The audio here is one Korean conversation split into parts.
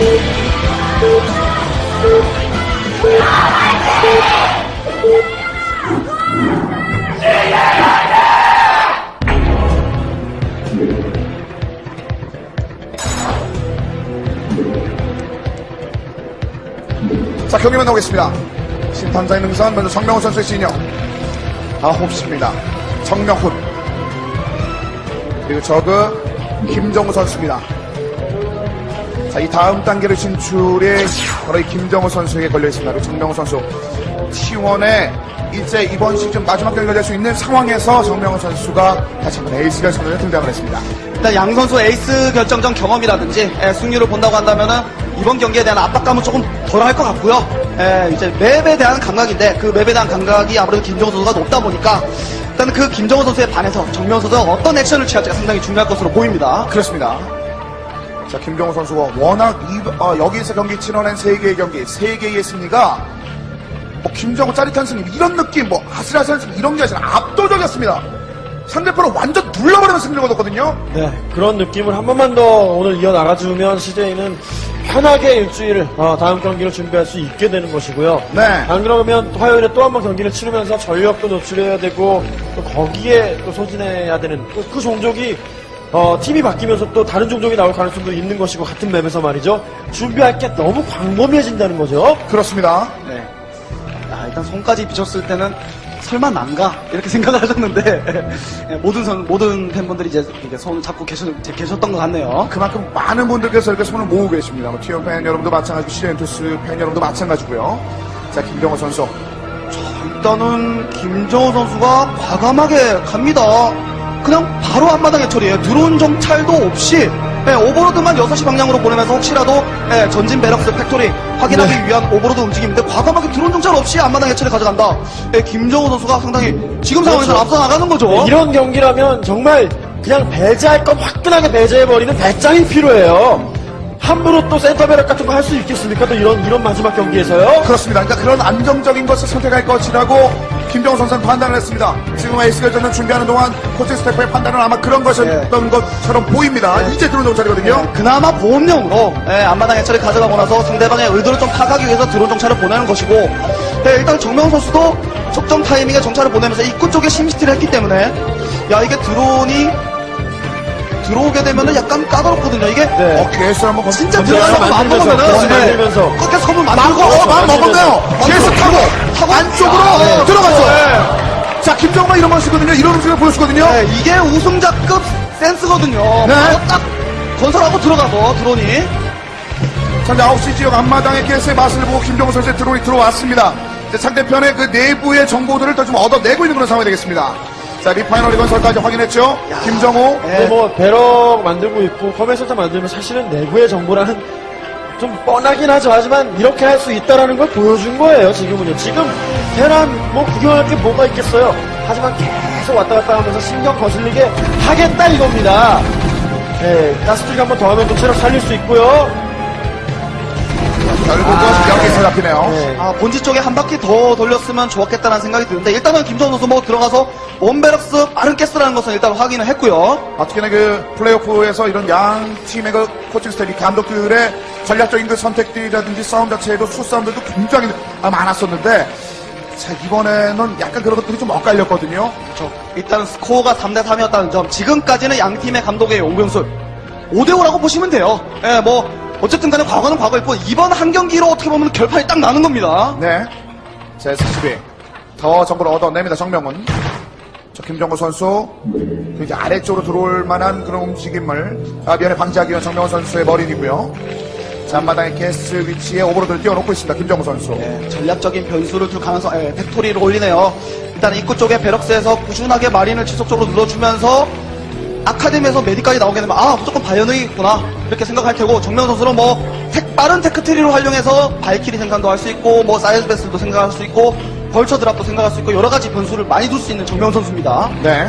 자, 경기만 나오겠습니다. 심판자의 능선, 먼저 정명훈 선수의 진영. 9시입니다. 정명훈. 그리고 저그, 김정우 선수입니다. 자, 이 다음 단계로 진출이 바로 이 김정우 선수에게 걸려있습니다. 그리고 정명훈 선수. T1에 이제 이번 시즌 마지막 경기가 될 수 있는 상황에서 정명훈 선수가 다시 한번 에이스 결승전에 등장을 했습니다. 일단 양 선수 에이스 결정전 경험이라든지 예, 승률을 본다고 한다면은 이번 경기에 대한 압박감은 조금 덜 할 것 같고요. 예, 이제 맵에 대한 감각인데 그 맵에 대한 감각이 아무래도 김정우 선수가 높다 보니까 일단 그 김정우 선수에 반해서 정명 선수가 어떤 액션을 취할지가 상당히 중요할 것으로 보입니다. 그렇습니다. 자, 김정우 선수가 워낙 이, 어, 여기서 경기 치러낸 세 개의 경기, 세 개의 승리가 뭐 김정우 짜릿한 승리 이런 느낌, 뭐 아슬아슬한 승리 이런 게 아니라 압도적이었습니다. 상대편을 완전 눌러버리는 승리를 거뒀거든요. 네, 그런 느낌을 한 번만 더 오늘 이어나가주면 CJ는 편하게 일주일 어, 다음 경기를 준비할 수 있게 되는 것이고요. 네. 안 그러면 또 화요일에 또 한 번 경기를 치르면서 전력도 노출해야 되고 또 거기에 또 소진해야 되는 또 그 종족이 어, 팀이 바뀌면서 또 다른 종족이 나올 가능성도 있는 것이고 같은 맵에서 말이죠. 준비할 게 너무 광범위해진다는 거죠. 그렇습니다. 네. 야, 일단 손까지 비쳤을 때는 설마 난가 이렇게 생각을 하셨는데 예, 모든 선 모든 팬분들이 이제 이렇게 손을 잡고 계셨, 계셨던 것 같네요. 그만큼 많은 분들께서 이렇게 손을 모으고 계십니다. 뭐 티어 팬 여러분도 마찬가지고 시엔투스 팬 여러분도 마찬가지고요. 자, 김정우 선수. 일단은 김정우 선수가 과감하게 갑니다. 그냥 바로 앞마당에 처리해요. 드론 정찰도 없이 예, 오버로드만 6시 방향으로 보내면서 혹시라도 예, 전진 베럭스 팩토리 확인하기 네. 위한 오버로드 움직임인데 과감하게 드론 정찰 없이 앞마당 해처리 가져간다. 예, 김정우 선수가 상당히 지금 상황에서 그렇죠. 앞서 나가는 거죠. 네, 이런 경기라면 정말 그냥 배제할 건 화끈하게 배제해버리는 배짱이 필요해요. 함부로 또 센터베럭 같은 거 할 수 있겠습니까? 또 이런, 이런 마지막 경기에서요? 그렇습니다. 그러니까 그런 안정적인 것을 선택할 것이라고 김정우 선수는 판단을 했습니다. 지금 에이스 결전을 준비하는 동안 코칭 스태프의 판단은 아마 그런 것이었던 것처럼 보입니다. 이제 들어온 정찰이거든요. 그나마 보험용으로 예, 앞마당 해처리 가져가고 나서 상대방의 의도를 좀 파악하기 위해서 드론 정찰을 보내는 것이고 예, 일단 정명 선수도 적정 타이밍에 정찰을 보내면서 입구 쪽에 심시티를 했기 때문에 야 이게 드론이 들어오게 되면은 약간 까다롭거든요 이게 네. 어, 계속 한번 건- 진짜 들어가려고 만들면서, 마음먹으면은 네. 만들면서. 끝에 섬을 막고, 만들고 어, 마음 먹었네요. 계속 타고 안쪽으로 아, 네. 들어갔어. 네. 자, 김정우가 이런 걸 쓰거든요. 이런 움직임을 보여주거든요. 네, 이게 우승자급 센스거든요 네. 바로 딱 건설하고 들어가서 드론이 현재 9시 지역 앞마당의 케이스의 맛을 보고 김정우 선수의 드론이 들어왔습니다. 이제 상대편의 그 내부의 정보들을 더 좀 얻어내고 있는 그런 상황이 되겠습니다. 자, 리파이널 건설까지 확인했죠. 김정우. 네. 근데 뭐 배럭 만들고 있고 커맨 센터 만들면 사실은 내부의 정보라는 좀 뻔하긴 하죠. 하지만 이렇게 할 수 있다라는 걸 보여준 거예요. 지금은요. 지금 테란 뭐 구경할 게 뭐가 있겠어요. 하지만 계속 왔다 갔다 하면서 신경 거슬리게 하겠다 이겁니다. 네, 가스트릭 한번 더 하면 또 체력 살릴 수 있고요. 결국은 여기서 잡히네요. 네. 아, 본지 쪽에 한 바퀴 더 돌렸으면 좋았겠다는 생각이 드는데 일단은 김정우 선수 뭐 들어가서 원베럭스 빠른 가스라는 것은 일단 확인을 했고요. 아, 특히나 그 플레이오프에서 이런 양 팀의 그 코칭 스태프, 감독들의 전략적인 그 선택들이라든지 싸움 자체에도 수싸움들도 굉장히 아, 많았었는데, 자, 이번에는 약간 그런 것들이 좀 엇갈렸거든요. 그렇죠. 일단 스코어가 3대 3이었다는 점 지금까지는 양 팀의 감독의 용병술 5대 5라고 보시면 돼요. 예, 뭐 어쨌든 간에 과거는 과거였고 이번 한 경기로 어떻게 보면 결판이 딱 나는 겁니다. 네. 제 42. 더 정보를 얻어냅니다, 정명훈. 저 김정우 선수. 그 이제 아래쪽으로 들어올 만한 그런 움직임을, 아, 미안해, 방지하기 위한 정명훈 선수의 머리이고요. 자, 앞마당의 게스 위치에 오버로드를 띄워놓고 있습니다, 김정우 선수. 예, 전략적인 변수를 둘 가능성, 예, 팩토리를 올리네요. 일단 입구 쪽에 베럭스에서 꾸준하게 마린을 지속적으로 눌러주면서 아카데미에서 메디까지 나오게 되면 아 무조건 바이오닉이구나 이렇게 생각할 테고 정명 선수는 뭐 색 빠른 테크트리를 활용해서 발키리 생산도 할 수 있고 뭐 사이즈 베슬도 생각할 수 있고 벌처 드랍도 생각할 수 있고 여러 가지 변수를 많이 둘 수 있는 정명 선수입니다. 네.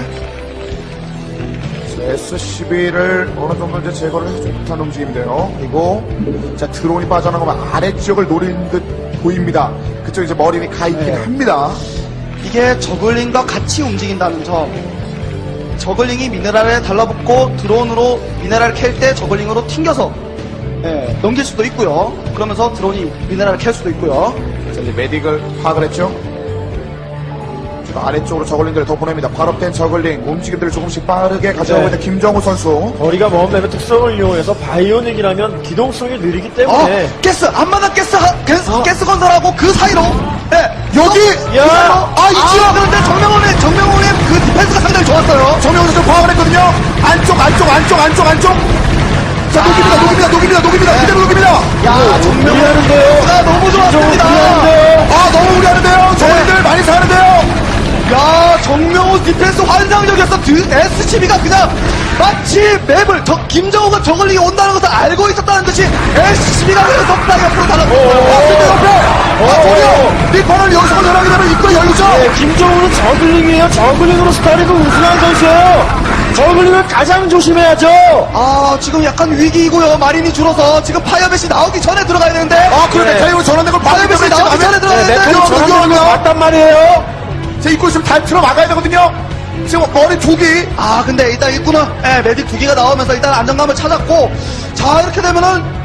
S11을 어느 정도 이제 제거를 해줬다는 움직임인데요. 그리고, 자, 드론이 빠져나가면 아래쪽을 노린 듯 보입니다. 그쪽 이제 머리니 가 있긴 네. 합니다. 이게 저글링과 같이 움직인다는 점. 저글링이 미네랄에 달라붙고 드론으로 미네랄 캘 때 저글링으로 튕겨서 예, 넘길 수도 있고요. 그러면서 드론이 미네랄을 캘 수도 있고요. 자, 이제 메딕을 파악을 했죠. 지금 아래쪽으로 저글링들을 더 보냅니다. 발업된 저글링 움직임들을 조금씩 빠르게 가져가고 네. 있는 김정우 선수. 거리가 먼 맵의 특성을 이용해서 바이오닉이라면 기동성이 느리기 어, 때문에 가스 안마당 가스 하- 가스, 어. 가스 건설하고 그 사이로 예, 여기! 그 야! 아, 있죠! 그런데 정명훈의 정명훈의 그 디펜스가 상당히 좋았어요. 정명우 선수 파악을 했거든요. 안쪽, 안쪽, 안쪽, 안쪽, 안쪽. 자, 녹입니다, 녹입니다, 녹입니다, 녹입니다. 그대로 녹입니다. 야 정명훈 무리하는데요. 가 너무 좋았습니다. 아, 너무 무리하는데요. 저글링들 많이 사는데요. 야 정명훈 디펜스 환상적이었어. SCB가 그냥 마치 맵을 저 김정우가 저걸링이 온다는 것을 알고 있었다는 듯이 SCB가 그냥 석상 옆으로 달아. 왔습니다, 옆에. 아, 저기요. 리퍼를 여기서 건설하게 되면 입구가 열리죠. 네, 김종우는 저글링이에요. 저글링으로 스타리그 우승한 선수예요. 저글링을 가장 조심해야죠. 아 지금 약간 위기이고요. 마린이 줄어서 지금 파이어벳이 나오기 전에 들어가야 되는데. 아, 그런데 네. 대형으로 전환된 걸 파이어벳이 나오기 전에 지금 들어가야 네, 되는데. 이거 전환되는 거 이거 맞단 말이에요. 제 입구 있으면 다 틀어 막아야 되거든요. 지금 머리 두 개. 아 근데 일단 일꾼은 예, 메딕 두 개가 나오면서 일단 안정감을 찾았고 자 이렇게 되면은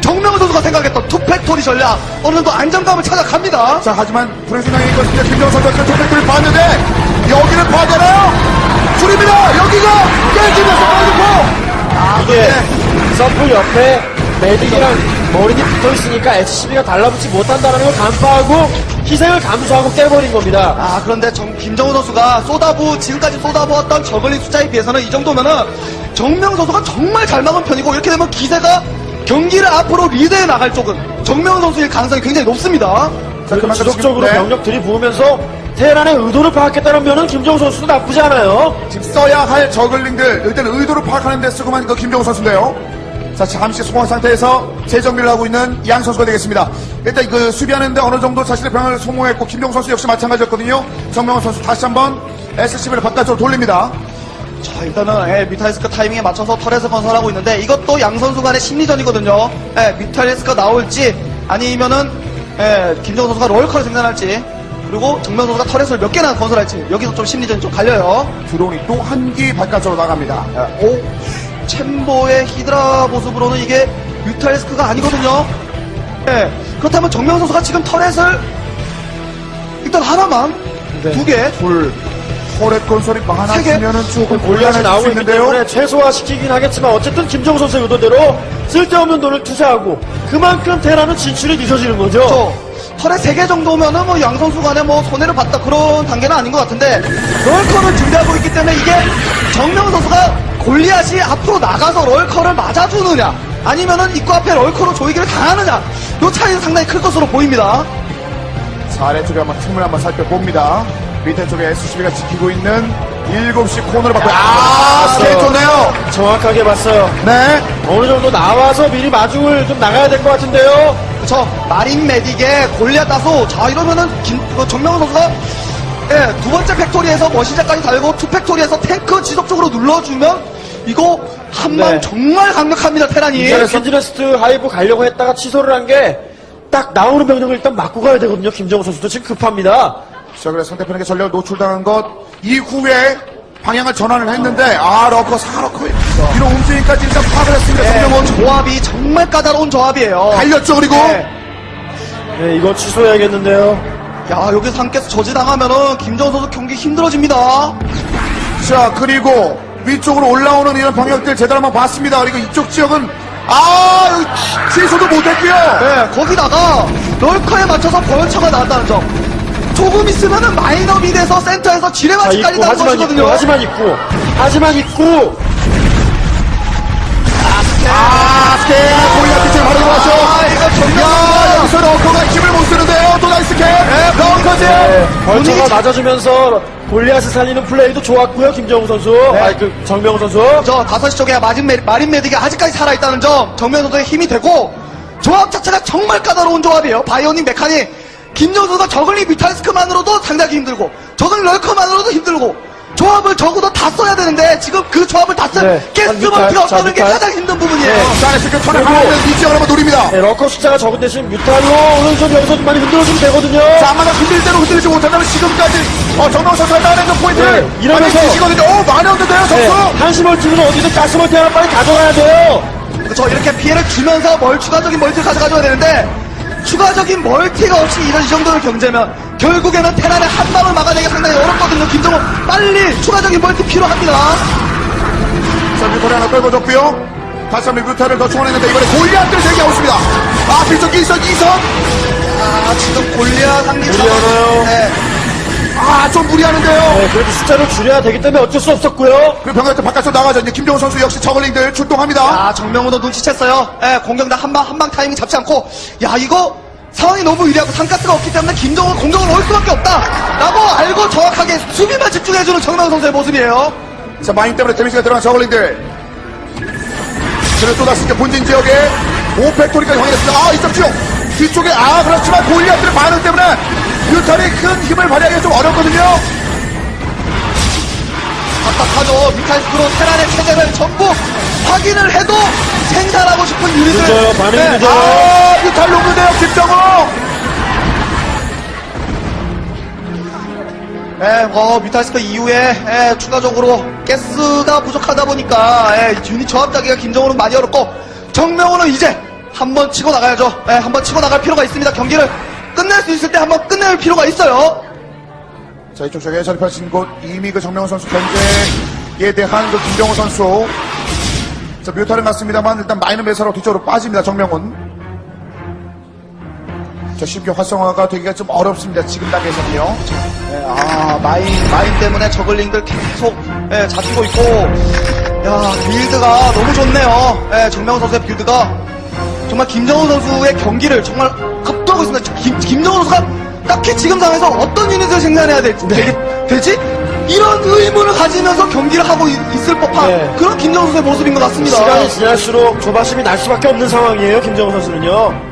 정명훈 선수가 생각했던 투팩토리 전략 어느 정도 안정감을 찾아갑니다. 자, 하지만 불의 순간이 있거든요. 김정우 선수가 토팩트를 봤는데, 여기를 봐잖아요. 줄입니다. 여기가 깨지면서 빠지고. 이게 서플 옆에 메딕이랑 머리니 붙어 있으니까 SCB가 달라붙지 못한다는 걸 간파하고 희생을 감수하고 깨버린 겁니다. 아 그런데 정, 김정우 선수가 쏟아부 지금까지 쏟아부었던 저글링 숫자에 비해서는 이 정도면은 정명 선수가 정말 잘 막은 편이고 이렇게 되면 기세가 경기를 앞으로 리드해 나갈 쪽은 정명 선수의 가능성이 굉장히 높습니다. 자, 그리고 그만큼 지속적으로 네. 병력 들이부으면서 테란의 의도를 파악했다는 면은 김정우 선수도 나쁘지 않아요. 지금 써야 할 저글링들, 일단 의도를 파악하는 데 쓰고만 그 김정우 선수인데요. 자, 잠시 소강 상태에서 재정비를 하고 있는 양 선수가 되겠습니다. 일단 그 수비하는데 어느 정도 자신의 병을 소모했고, 김정우 선수 역시 마찬가지였거든요. 정명훈 선수 다시 한번 SCB를 바깥쪽으로 돌립니다. 자 일단은 예, 미탈리스크 타이밍에 맞춰서 터렛을 건설하고 있는데 이것도 양 선수 간의 심리전이거든요. 예, 미탈리스크가 나올지 아니면은 예, 김정우 선수가 롤컬을 생산할지 그리고 정명 선수가 터렛을 몇 개나 건설할지 여기서 좀 심리전이 좀 갈려요. 드론이 또한기 바깥쪽으로 나갑니다. 예, 오 챔버의 히드라 모습으로는 이게 뮤탈리스크가 아니거든요. 예, 그렇다면 정명 선수가 지금 터렛을 일단 하나만 네. 두 개. 둘, 포렛 건설이 뭐 하나 세 개? 쓰면은 조금 곤란할 나오고 수 있기 있는데요. 때문에 최소화시키긴 하겠지만 어쨌든 김정우 선수의 의도대로 쓸데없는 돈을 투자하고 그만큼 테란은 진출이 늦어지는 거죠. 저 털에 3개 정도면은 뭐 양 선수 간에 뭐 손해를 봤다 그런 단계는 아닌 것 같은데 럴커를 준비하고 있기 때문에 이게 정명 선수가 골리앗이 앞으로 나가서 럴커를 맞아주느냐 아니면은 입구 앞에 럴커로 조이기를 당하느냐 요 차이는 상당히 클 것으로 보입니다. 자, 아래쪽에 한번 틈을 한번 살펴봅니다. 밑에 쪽에 SCB가 지키고 있는 7시 코너를 받고, 아, 스케일 좋네요. 정확하게 봤어요. 네. 어느 정도 나와서 미리 마중을 좀 나가야 될 것 같은데요. 그쵸 마린 메딕에 골리앗 다소 자 이러면은 김, 그 정명훈 선수가 예, 두 번째 팩토리에서 머신자까지 달고 투 팩토리에서 탱크 지속적으로 눌러주면 이거 한방 네. 정말 강력합니다 테란이 이제 퀸즈레스트 하이브 가려고 했다가 취소를 한 게 딱 나오는 병력을 일단 맞고 가야 되거든요. 김정우 선수도 지금 급합니다. 자, 그래서 상대편에게 전력 노출당한 것 이후에 방향을 전환을 했는데, 아, 러커, 사러커, 이런 움직임까지 일단 파악을 했습니다. 예, 정명훈. 조합이 정말 까다로운 조합이에요 달렸죠, 그리고. 예. 네, 이거 취소해야겠는데요. 야 여기서 함께서 저지당하면은 김정은 선수 경기 힘들어집니다. 자, 그리고 위쪽으로 올라오는 이런 방역들 제대로 한번 봤습니다. 그리고 이쪽 지역은, 아, 여기 취소도 못했고요. 예, 거기다가 럴커에 맞춰서 벌처가 나왔다는 점. 조금 있으면은 마이너 미드에서 센터에서 나는 하지만 것이거든요. 입고, 하지만 입고, 하지만 입고, 아, 스케 골리앗 빛을 바로 들어왔죠. 아, 이거 야, 정말 여기서 러커가 힘을 못 쓰는데요. 또 나이스 캐. 러커즈. 네, 분위기 벌처가 자- 맞아주면서 골리앗을 살리는 플레이도 좋았고요. 김정우 선수, 아니 그 정명우 선수. 저 5시 쪽에 마진 메, 마린 메딕이 아직까지 살아있다는 점 정면 선수의 힘이 되고 조합 자체가 정말 까다로운 조합이에요 바이오닉 메카닉 김정 선수가 저글링 비탈스크만으로도 상당히 힘들고 저글링 럴커만으로도 힘들고 조합을 적어도 다 써야 되는데 지금 그 조합을 다쓴 네, 게스트먼트가 자, 없다는 게 뮤탈. 가장 힘든 부분이에요 네. 자, 안에서 그 천에 그리고- 하나 있는 이 지역을 한번 노립니다. 네, 러커 숫자가 적은 대신 뮤탈로 좀 여기서 좀 많이 흔들어주면 되거든요. 자, 아마가 흔들 대로 흔들지 못한다면 지금까지 어, 정명 선수가 따낸 그 포인트를 네, 이러면서- 많이 치시거든요. 오, 많이 얻는데요, 네, 선수. 한시 멀티는 어디든 가스 멀티 하나 빨리 가져가야 돼요. 그렇죠. 이렇게 피해를 주면서 뭘 추가적인 멀티를 가져가줘야 되는데 추가적인 멀티가 없이 이런 이 정도의 경제면 결국에는 테란의 한 방을 막아내기 상당히 어렵거든요. 김정우 빨리 추가적인 멀티 필요합니다. 자, 뮤타를 하나 떨궈줬고요. 다시 한번 뮤타를 더 충원했는데 이번에 골리앗들 대기하고 있습니다. 아, 뒤쪽 이선, 이선. 아 지금 골리앗 상기 무리하나요? 네. 아, 좀 무리하는데요. 네, 그래도 숫자를 줄여야 되기 때문에 어쩔 수 없었고요. 그리고 병력들 바깥으로 나가죠. 이제 김정우 선수 역시 저글링들 출동합니다. 아 정명훈도 눈치챘어요. 예, 공격당 한방 한 방 타이밍 잡지 않고 야 이거 상황이 너무 유리하고 상가스가 없기 때문에 김정은 공격을 올 수밖에 없다 라고 알고 정확하게 수비만 집중해주는 정명훈 선수의 모습이에요. 자, 마인 때문에 데미지가 들어간 저글링들. 그리고 또다시 이제 본진 지역에 오팩토리까지 확인했습니다. 아, 이쪽 지역. 뒤쪽에, 아, 그렇지만 골리앗들의 반응 때문에 뮤탈이 큰 힘을 발휘하기가 좀 어렵거든요. 답답하죠. 미탈스크로 테란의 체제를 전부 확인을 해도 생산하고 싶은 유닛을 늦어요, 반응이 네, 늦어요. 아, 뮤탈 녹는데요, 김정우. 예, 뭐, 미탈스크 이후에, 예, 추가적으로 가스가 부족하다 보니까, 예, 유닛 조합자기가 김정우는 많이 어렵고, 정명훈은 이제 한번 치고 나가야죠. 예, 한번 치고 나갈 필요가 있습니다. 경기를 끝낼 수 있을 때 한번 끝낼 필요가 있어요. 자, 이쪽 쪽에 자립하신 곳 이미 그 정명훈 선수 견제에 대한 그 김정우 선수. 자, 뮤탈은 났습니다만 일단 마이너 매사로 뒤쪽으로 빠집니다, 정명훈. 자, 쉽게 활성화가 되기가 좀 어렵습니다, 지금 단계에서는요. 예, 아, 마인, 마인 때문에 저글링들 계속, 예, 잡히고 있고, 야, 빌드가 너무 좋네요. 예, 정명훈 선수의 빌드가. 정말 김정우 선수의 경기를 정말 압도하고 있습니다. 김, 김정우 선수가 딱히 지금 상황에서 어떤 유닛을 생산해야 될, 되게, 되지? 이런 의문을 가지면서 경기를 하고 있, 을 법한 네. 그런 김정우 선수의 모습인 것 같습니다. 시간이 지날수록 조바심이 날 수밖에 없는 상황이에요, 김정우 선수는요.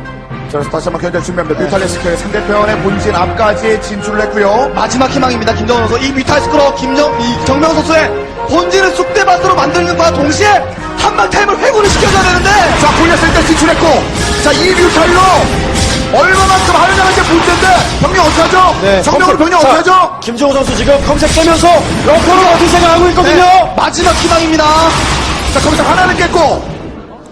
자, 그래서 다시 한번 견제 준비합니다. 뮤탈리스크 상대편의 본진 앞까지 진출을 했고요. 마지막 희망입니다. 김정은 선수. 이 뮤탈스크로 김정, 이 정명 선수의 본진을 쑥대밭으로 만드는 것과 동시에 한방 타임을 회군을 시켜줘야 되는데 자, 골리앗 일단 진출했고, 자, 이 뮤탈로 얼마만큼 하느냐가 이제 문제인데, 병력 어떻게 하죠? 정명훈 컴셋- 병력 자, 어떻게 하죠? 김정우 선수 지금 검색 깨면서 러커를 어떻게 생각하고 있거든요. 네, 마지막 희망입니다. 자, 거기서 하나는 깼고,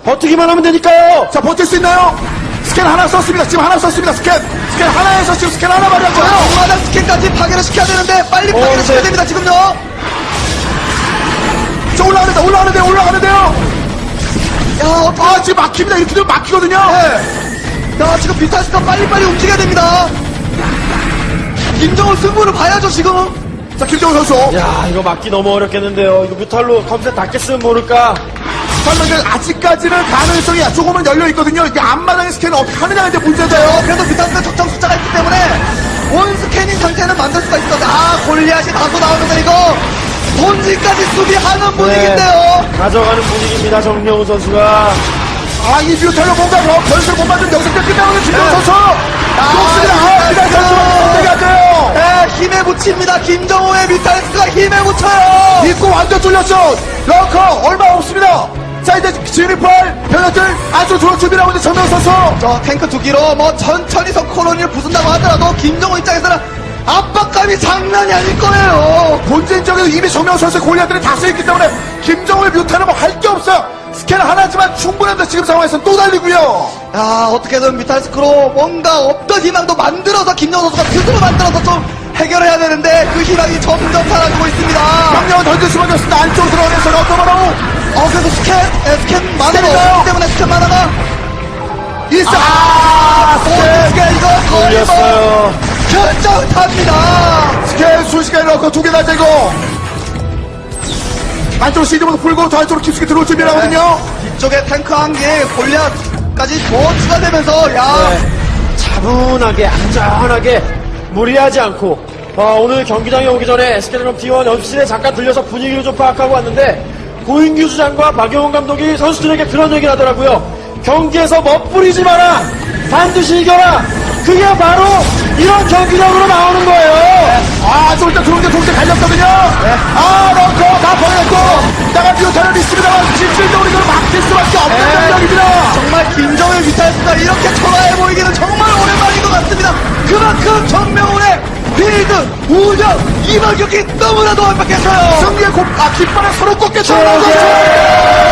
버티기만 하면 되니까요. 자, 버틸 수 있나요? 스캔 하나 썼습니다. 지금 하나 썼습니다. 스캔. 스캔 하나에서 지금 스캔 하나 발휘했고요. 정마당 스캔까지 파괴를 시켜야 되는데 빨리 어, 파괴를 시켜야 네. 됩니다. 지금요. 자, 올라가는데, 올라가는데, 올라가는데요. 야, 아, 지금 막힙니다. 이렇게 되면 막히거든요. 네. 야, 지금 뮤탈스크가 빨리빨리 움직여야 됩니다. 김정은 승부를 봐야죠, 지금. 자, 김정우 선수. 야, 이거 막기 너무 어렵겠는데요. 이거 뮤탈로 검색 닿겠으면 모를까. 설명들 아직까지는 가능성이 조금은 열려 있거든요. 이게 앞마당에 스캔을 어떻게 하느냐가 이제 어, 문제인데요. 그래도 뮤탈스크 적정 숫자가 있기 때문에 원 스캐닝 상태는 만들 수가 있거든요. 아, 골리앗이 다소 나오면서 이거 본진까지 수비하는 분위기인데요. 가져가는 분위기입니다, 정명우 선수가. 아, 이 뮤탈로 뭔가 뭐 결승을 못 만든 여기서 끝나오는 김정우 네. 선수. 아, 좋습니다. 아, 그냥 선수가 안 돼요. 네, 힘에 붙입니다. 김정호의 뮤탈스크가 힘에 붙여요. 입고 완전 뚫렸죠. 러커 얼마 없습니다. 자 이제 진입할 병력들 아주 좋은 준비를 하고 있는 정명 선수. 저 탱크 두 기로 뭐 천천히 성 콜로니를 부순다고 하더라도 김정호 입장에서는 압박감이 장난이 아닐 거예요. 본진적에도 이미 정명 선수의 골리앗들이 다 쓰였기 때문에 김정우의 뮤타는 뭐 할 게 없어요. 스캔 하나지만 충분합니다. 지금 상황에서는 또 달리고요. 야, 어떻게든 뮤탈스크로 뭔가 없던 희망도 만들어서 김정호 선수가 스스로 만들어서 좀 해결해야 되는데 그 희망이 점점 사라지고 있습니다. 명령은 던질 수밖에 없습니다. 안쪽으로 들어가면서 러커버라고 어, 그래서 스캔, 에, 스캔 만화가? 없기 때문에 스캔 만화가 있어. 아, 아, 어떻게 이거 거의 뭐. 결정탑니다. 스캔 순식간에 러커 두개 다 되고 안쪽으로 시즈모도 풀고 더 안쪽으로 깊숙이 들어올 준비를 하거든요. 뒤쪽에 탱크 한 개, 골리앗까지 더 추가되면서, 야, 네. 차분하게, 안전하게, 무리하지 않고, 어, 오늘 경기장에 오기 전에 스케드럼 T1 연습실에 잠깐 들려서 분위기를 좀 파악하고 왔는데, 고인규 수장과 박용훈 감독이 선수들에게 그런 얘기를 하더라고요. 경기에서 멋부리지 마라! 반드시 이겨라! 그게 바로 이런 경기력으로 나오는 거예요! 아, 좀 이따 들어온 게 동시에 갈렸거든요. 아, 러커 다 버렸고 나가 뮤타는 있습니다만 실질적으로 이걸 막힐 수밖에 없는 네. 전력입니다. 정말 김정일 비탈스가 이렇게 초라해 보이기는 정말 오랜만인 것 같습니다. 그만큼 정명훈의 빌드, 우정, 이번 경기 너무나도 완벽했어요. 승리의 곱, 아, 깃발을 서로 네. 쳐는 거죠.